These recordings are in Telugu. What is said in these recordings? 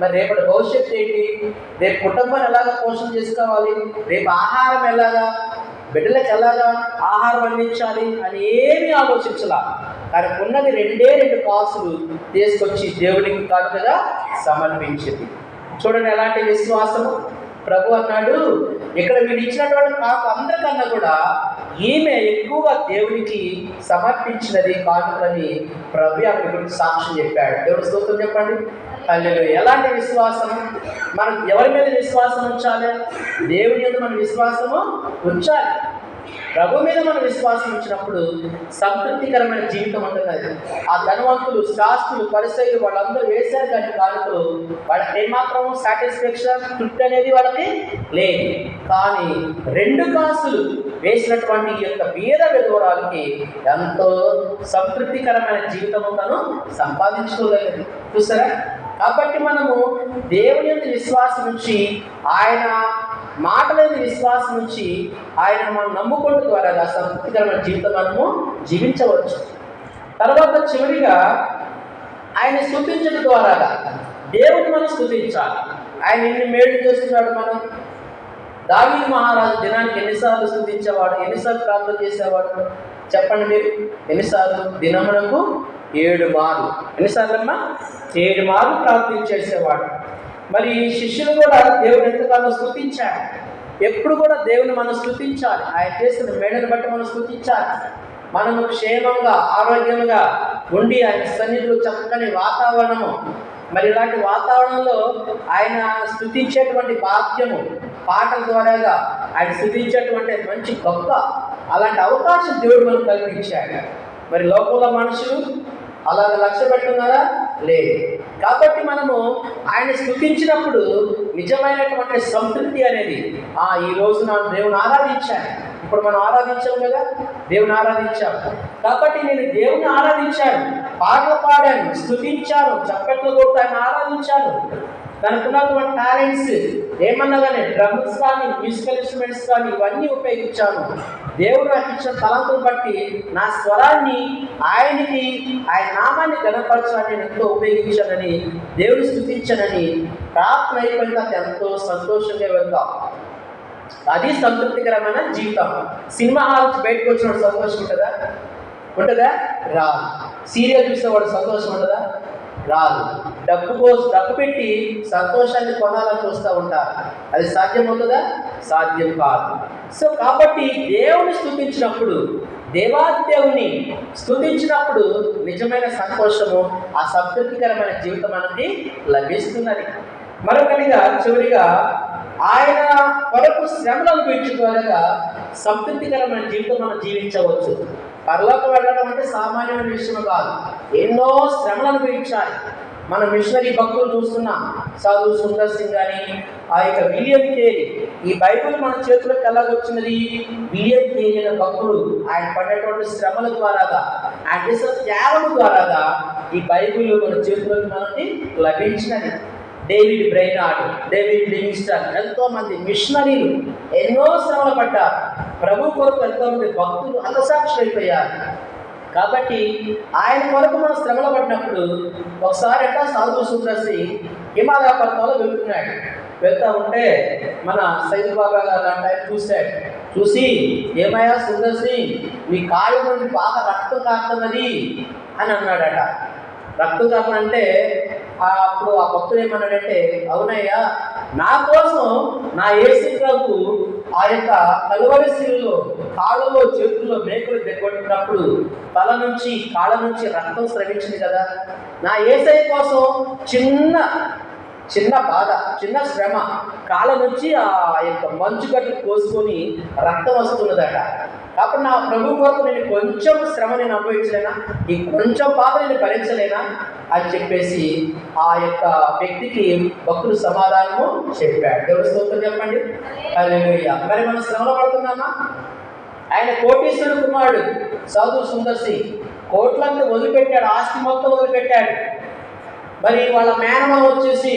మరి రేపటి భవిష్యత్తు ఏంటి? రేపు కుటుంబాన్ని ఎలాగ పోషణ చేసుకోవాలి? రేపు ఆహారం ఎలాగా? బిడ్డలకు ఎలాగా ఆహారం అందించాలి అని ఏమీ ఆలోచించాల. కానీ ఉన్నది రెండే రెండు కాసులు తీసుకొచ్చి దేవునికి కానుకగా సమర్పించింది. చూడండి ఎలాంటి విశ్వాసము. ప్రభు అన్నాడు ఇక్కడ వీళ్ళు ఇచ్చినటువంటి నాకు అందరికన్నా కూడా ఈమె ఎక్కువగా దేవునికి సమర్పించినది కానుకని ప్రభు అక్కడ గురించి సాక్ష్యం చెప్పాడు. దేవుడు స్తోత్రం చెప్పండి. హల్లెలూయా. ఎలాంటి విశ్వాసం మనం ఎవరి మీద విశ్వాసం ఉంచాలి? దేవుని మీద మన విశ్వాసము ఉంచాలి. ప్రభు మీద మన విశ్వాసం ఇచ్చినప్పుడు సంతృప్తికరమైన జీవితం ఉంటుంది ఆ ధనవంతులు శాస్త్రులు పరిస్థితులు వాళ్ళందరూ వేశారు కానీ కానుకలు. వాళ్ళకి ఏమాత్రం సాటిస్ఫాక్షన్ తృప్తి అనేది వాళ్ళకి లేదు. కానీ రెండు కాసులు వేసినటువంటి ఈ యొక్క బీద విధవరాలకి ఎంతో సంతృప్తికరమైన జీవితం తను సంపాదించుకోగలిగింది చూసారా? కాబట్టి మనము దేవుని యొక్క విశ్వాసం నుంచి ఆయన మాటలేని విశ్వాసం నుంచి ఆయన మనం నమ్ముకోవడం ద్వారా సంతృప్తికరమైన జీవితం మనము జీవించవచ్చు. తర్వాత చివరిగా ఆయన స్థుతించడం ద్వారా దేవుడు మనం స్థుతించాలి. ఆయన ఎన్ని మేలు చేస్తున్నాడు మనం? దావీ మహారాజు దినానికి ఎన్నిసార్లు స్థుతించేవాడు? ఎన్నిసార్లు ప్రార్థన చేసేవాడు? చెప్పండి మీరు. ఎన్నిసార్లు? దినమునకు ఏడు మార్లు. ఎన్నిసార్లు అమ్మా? ఏడు మార్లు ప్రార్థన చేసేవాడు. మరి శిష్యులు కూడా దేవుని ఎంతగానో స్థుతించాడు ఎప్పుడు కూడా దేవుని మనం స్థుతించాలి. ఆయన చేసిన మేడను బట్టి మనం స్థుతించాలి. మనము క్షేమంగా ఆరోగ్యంగా ఉండి ఆయన సన్నిధిలో చక్కని వాతావరణము. మరి ఇలాంటి వాతావరణంలో ఆయన స్థుతించేటువంటి బాధ్యము పాటల ద్వారాగా ఆయన స్థుతించేటువంటి మంచి గొప్ప అలాంటి అవకాశం దేవుడు మనకు కల్పించాడు. మరి లోపల మనుషులు అలాగ లక్ష్య పెట్టున్నారా లేదు. కాబట్టి మనము ఆయన స్థుతించినప్పుడు నిజమైనటువంటి సంతృప్తి అనేది ఆ ఈ రోజు నా దేవుని ఆరాధించాను. ఇప్పుడు మనం ఆరాధించాం కదా? దేవుని ఆరాధించాం. కాబట్టి నేను దేవుని ఆరాధించాను. పాటలు పాడాను స్థుతించాను చప్పట్లు కొట్టాను ఆరాధించాను. తనకున్నటువంటి టాలెంట్స్ ఏమన్నా కానీ డ్రమ్స్ కానీ మ్యూజికల్ ఇన్స్ట్రుమెంట్స్ కానీ ఇవన్నీ ఉపయోగించాను. దేవుడు నాకు ఇచ్చిన తలంతులు బట్టి నా స్వరాన్ని ఆయనకి ఆయన నామాన్ని గణపరచడానికి నేను ఎంతో ఉపయోగించానని దేవుడు స్థుతించానని ప్రార్థన అయిపోయిన తర్వాత ఎంతో సంతోషంగా వెళ్తాం. అది సంతృప్తికరమైన జీవితం. సినిమా హాల్స్ బయటకు వచ్చినప్పుడు సంతోషం ఉంటుందా? ఉంటుందా? రా సీరియల్ చూసేవాడు సంతోషం ఉంటుందా? రాదు. డబ్బు కోసం డబ్బు పెట్టి సంతోషాన్ని కొనాలని చూస్తూ ఉంటారు. అది సాధ్యమవుతుందా? సాధ్యం కాదు. సో కాబట్టి దేవుని స్థుతించినప్పుడు దేవాదేవుని స్థుతించినప్పుడు నిజమైన సంతోషము ఆ సంతృప్తికరమైన జీవితం మనకి లభిస్తున్నది. మరొకటిగా చివరిగా ఆయన కొరకు శ్రమలు అనుభవించుకోనగా సంతృప్తికరమైన జీవితం మనం జీవించవచ్చు. పరలోకం వెళ్ళడం అంటే సామాన్యమైన విషయం కాదు. ఎన్నో శ్రమలు అనుభవించాలి. మన మిషనరీ భక్తులు చూస్తున్నాం సాధు సుందర్ సింగ్ అని ఆ యొక్క విలియం కేరీ ఈ బైబుల్ మన చేతులకు ఎలాగొచ్చినది? విలియం కేరీ అనే భక్తుడు ఆయన పడినటువంటి శ్రమల ద్వారాగా ఆయన చేసిన త్యాగం ద్వారాగా ఈ బైబుల్ మన చేతులకు మనకి లభించినది. డేవిడ్ బ్రైనాడ్ డేవిడ్ లింగ్స్టన్ ఎంతో మంది మిషనరీలు ఎన్నో శ్రమలు పడ్డారు. ప్రభు కొరకు ఎంతో మంది భక్తులు హతసాక్షులు అయిపోయారు కాబట్టి ఆయన కొరకు మనం శ్రమలు పడినప్పుడు ఒకసారి ఎట్లా సాధు సుందర్సి హిమాలయ పర్వతాల్లో వెళ్తున్నాడు. వెళ్తా ఉంటే మన సైదు బాబా గారు ఆయన చూశాడు. చూసి ఏమయ్యా సుందర్సి మీ కాళ్ళ నుండి బాగా రక్తం కాస్తున్నది అని అన్నాడట. రక్తం అంటే అప్పుడు ఆ భక్తుడు ఏమన్నాడంటే అవునయ్యా నా కోసం నా ఏసు ప్రభు ఆ యొక్క కలువరి శిలువలో కాళ్ళలో చేతుల్లో మేకులు దగ్గొట్టినప్పుడు తల నుంచి కాళ్ళ నుంచి రక్తం స్రవించింది కదా. నా ఏసై కోసం చిన్న చిన్న బాధ చిన్న శ్రమ. కాళ్ళ నుంచి ఆ యొక్క మంచు గట్లు కోసుకొని రక్తం వస్తున్నదట. కాబట్టి నా ప్రభు కొరకు నేను కొంచెం శ్రమ నేను అనుభవించలేనా? ఈ కొంచెం బాధ నేను భరించలేనా? అని చెప్పేసి ఆ యొక్క వ్యక్తికి భక్తులు సమాధానము చెప్పాడు. దేవుడు స్తోత్రం చెప్పండి. హల్లెలూయా. మరి మనం శ్రమలో పడుతున్నామా? ఆయన కోటీశ్వరుడు కుమారుడు సాధు సుందర్ సింగ్. కోట్లంతా వదిలిపెట్టాడు ఆస్తి మొత్తం వదిలిపెట్టాడు. మరి వాళ్ళ మేనమామ వచ్చేసి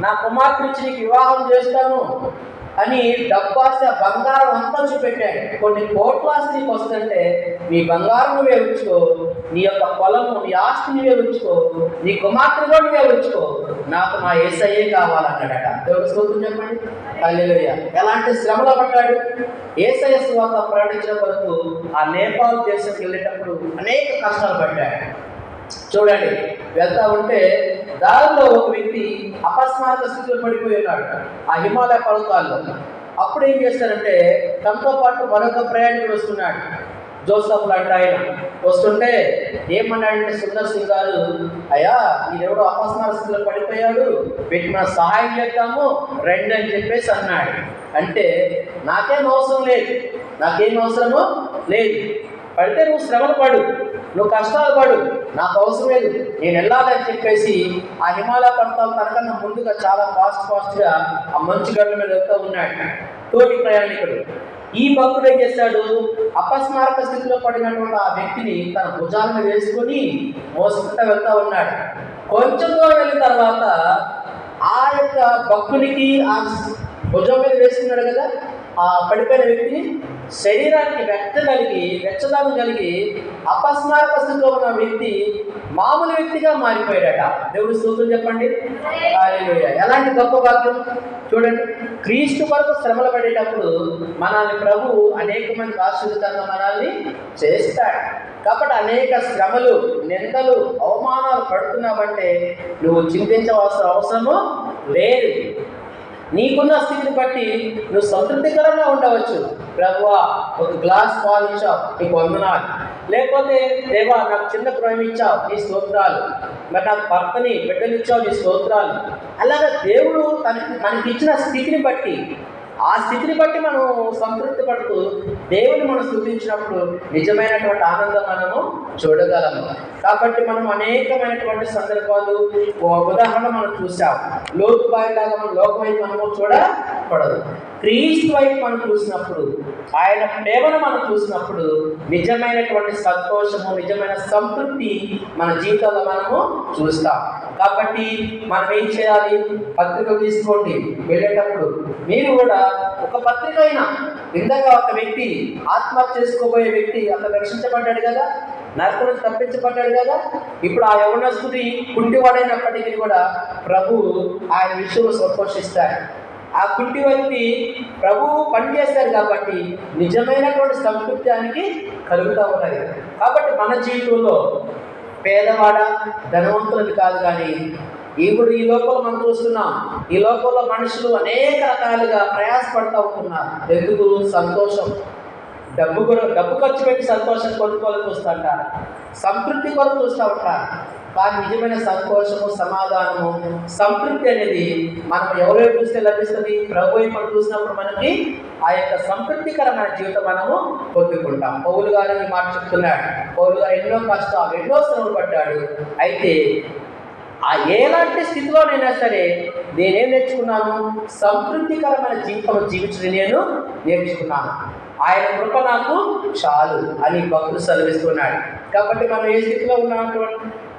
నా కుమార్తె ఇచ్చి నీకు వివాహం చేస్తాను అని డబ్బాస్తే బంగారం అంతా చూపెట్టాడు. కొన్ని కోట్ల ఆస్తి నీకు వస్తుంటే నీ బంగారం నువ్వే ఉంచుకో నీ యొక్క పొలము నీ ఆస్తి నువ్వే ఉంచుకో నీ కుమార్తె కూడా నువ్వే ఉంచుకో నాకు మా ఏసయ్యే కావాలన్నాడట. దేవుడు స్తోత్రం చెప్పండి. హల్లెలూయ. ఎలాంటి శ్రమలో పడ్డాడు? ఏసయ్య స్వాత ప్రకటించిన వరకు ఆ నేపాల్ దేశంకి వెళ్ళేటప్పుడు అనేక కష్టాలు పడ్డాడు. చూడండి వెళ్తా ఉంటే దారిలో ఒక వ్యక్తి అకస్మాత్ స్థితిలో పడిపోయి ఉన్నాడు. ఆ హిమాలయ పర్వతాల్లో. అప్పుడు ఏం చేస్తారంటే తనతో పాటు మరొక ప్రయాణికుడు వస్తున్నాడు. జోసఫ్ లాంటి ఆయన. వస్తుంటే ఏమన్నాడంటే సుందర్ సింగ్ గారు అయ్యా ఈడెవడో అపస్మార స్థితిలో పడిపోయాడు వీటికి మనం సహాయం చేద్దాము. రండి అని చెప్పేసి అన్నాడు. అంటే నాకేం అవసరం లేదు. నాకేం అవసరము లేదు. పడితే నువ్వు శ్రమలు పడు. నువ్వు కష్టాలు పడు నాకు అవసరం లేదు నేను వెళ్ళాలని చెప్పేసి ఆ హిమాలయ పర్వతాలు తనకన్నా ముందుగా చాలా ఫాస్ట్ ఫాస్ట్గా ఆ మంచు గడ్డ మీద వెళ్తూ ఉన్నాడు. తోటి ప్రయాణికుడు. ఈ భక్తుడు ఏం చేశాడు అపస్మారక స్థితిలో పడినటువంటి ఆ వ్యక్తిని తన భుజాల మీద వేసుకొని మోసుకుంటూ వెళ్తూ ఉన్నాడు. కొంచెం దూరం వెళ్ళిన తర్వాత ఆ యొక్క భక్తునికి ఆ భుజం మీద వేసుకున్నాడు కదా? ఆ పడిపోయిన వ్యక్తిని శరీరానికి వ్యక్త కలిగి వెచ్చదనం కలిగి అపస్మారక స్థితిలో ఉన్న వ్యక్తి మామూలు వ్యక్తిగా మారిపోయాడట. దేవుడు సూత్రం చెప్పండి. ఎలాంటి గొప్ప వాక్యం? చూడండి. క్రీస్తు వరకు శ్రమలు పడేటప్పుడు మనల్ని ప్రభు అనేక మంది ఆశ్రితంగా మనల్ని చేస్తాడు. కాబట్టి అనేక శ్రమలు నిందలు అవమానాలు పడుతున్నావంటే నువ్వు చింతించవలసిన అవసరము లేదు. నీకున్న స్థితిని బట్టి నువ్వు సంతృప్తికరంగా ఉండవచ్చు. ప్రభువా ఒక గ్లాస్ పాలు ఇచ్చావు నీకు వందనాలు. లేకపోతే దేవా నాకు చిన్న గృహం ఇచ్చావు నీ స్తోత్రాలు. మరి నాకు భర్తని బిడ్డలు ఇచ్చావు నీ స్తోత్రాలు. అలాగే దేవుడు తనకి మనకి ఇచ్చిన స్థితిని బట్టి ఆ స్థితిని బట్టి మనం సంతృప్తి పడుతూ దేవుని మనం స్థుతించినప్పుడు నిజమైనటువంటి ఆనందం మనము చూడగలము. కాబట్టి మనం అనేకమైనటువంటి సందర్భాలు ఓ ఉదాహరణ మనం చూసాం లోతు బాయిలాగా మనం లోకం వైపు మనము చూడకూడదు. క్రీస్తు వైపు మనం చూసినప్పుడు ఆయన ప్రేమను మనం చూసినప్పుడు నిజమైనటువంటి సంతోషము నిజమైన సంతృప్తి మన జీవితంలో మనము చూస్తాం. కాబట్టి మనం ఏం చేయాలి? పత్రికలు తీసుకోండి. వెళ్ళేటప్పుడు మీరు కూడా ఒక పత్రిక అయినా ఇందాక ఒక వ్యక్తి ఆత్మహత్య చేసుకోబోయే వ్యక్తి అతను రక్షించబడ్డాడు కదా? నరకం నుంచి తప్పించబడ్డాడు కదా? ఇప్పుడు ఆ యవనస్తుడి కుంటివాడైనప్పటికీ కూడా ప్రభు ఆయన విషయంలో సంతోషిస్తాడు. ఆ కుంటి వ్యక్తి ప్రభువు పనిచేస్తారు కాబట్టి నిజమైనటువంటి సంతృప్తానికి కలుగుతూ ఉన్నది. కాబట్టి మన జీవితంలో పేదవాడ ధనవంతులది కాదు కానీ ఇప్పుడు ఈ లోపల మనం చూస్తున్నాం ఈ లోపల మనుషులు అనేక రకాలుగా ప్రయాసపడుతూ ఉంటున్నారు. ఎందుకు? సంతోషం. డబ్బు కూడా డబ్బు ఖర్చు పెట్టి సంతోషం కొనుక్కోవాలని చూస్తుంటారు సంతృప్తి కొరకు చూస్తూ ఉంటారు. వారి నిజమైన సంతోషము సమాధానము సంతృప్తి అనేది మనం ఎవరైపు చూస్తే లభిస్తుంది. ప్రభు వైపు చూసినప్పుడు మనకి ఆ యొక్క సంతృప్తికరమైన జీవితం మనము పొందుకుంటాం. పౌలు గారు ఈ మాట చెప్తున్నాడు. పౌలు గారు ఎన్నో కష్టాలు ఎన్నో శ్రమలు పడ్డాడు. అయితే ఆ ఎలాంటి స్థితిలోనైనా సరే నేనేం నేర్చుకున్నాను? సంతృప్తికరమైన జీవితం జీవించడం నేను నేర్చుకున్నాను. ఆయన కృప నాకు చాలు అని భక్తులు సెలవిస్తున్నాడు. కాబట్టి మనం ఏ స్థితిలో ఉన్నాం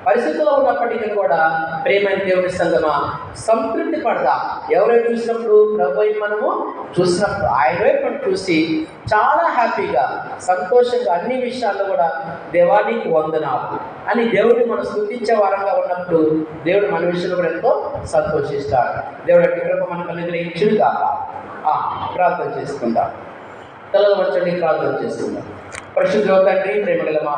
పరిస్థితిలో ఉన్నప్పటికీ కూడా ప్రేమైన దేవుని సంగమా సంతృప్తి పడతా. ఎవరైతే చూసినప్పుడు ప్రభు మనము చూసినప్పుడు ఆయన వైపు చూసి చాలా హ్యాపీగా సంతోషంగా అన్ని విషయాల్లో కూడా దేవానికి వందనాలు. అని దేవుడిని మనం స్థుతించే వారంగా ఉన్నప్పుడు దేవుడు మన విషయంలో కూడా ఎంతో సంతోషిస్తాడు. దేవుడు అట్టి కృప మనకు అనుగ్రహించుడు కాక ప్రార్థన చేసుకుందాం. తెల్లవచ్చండి ప్రార్థన చేసుకుందాం. పరిశుద్ధ తండ్రి ప్రేమగల మా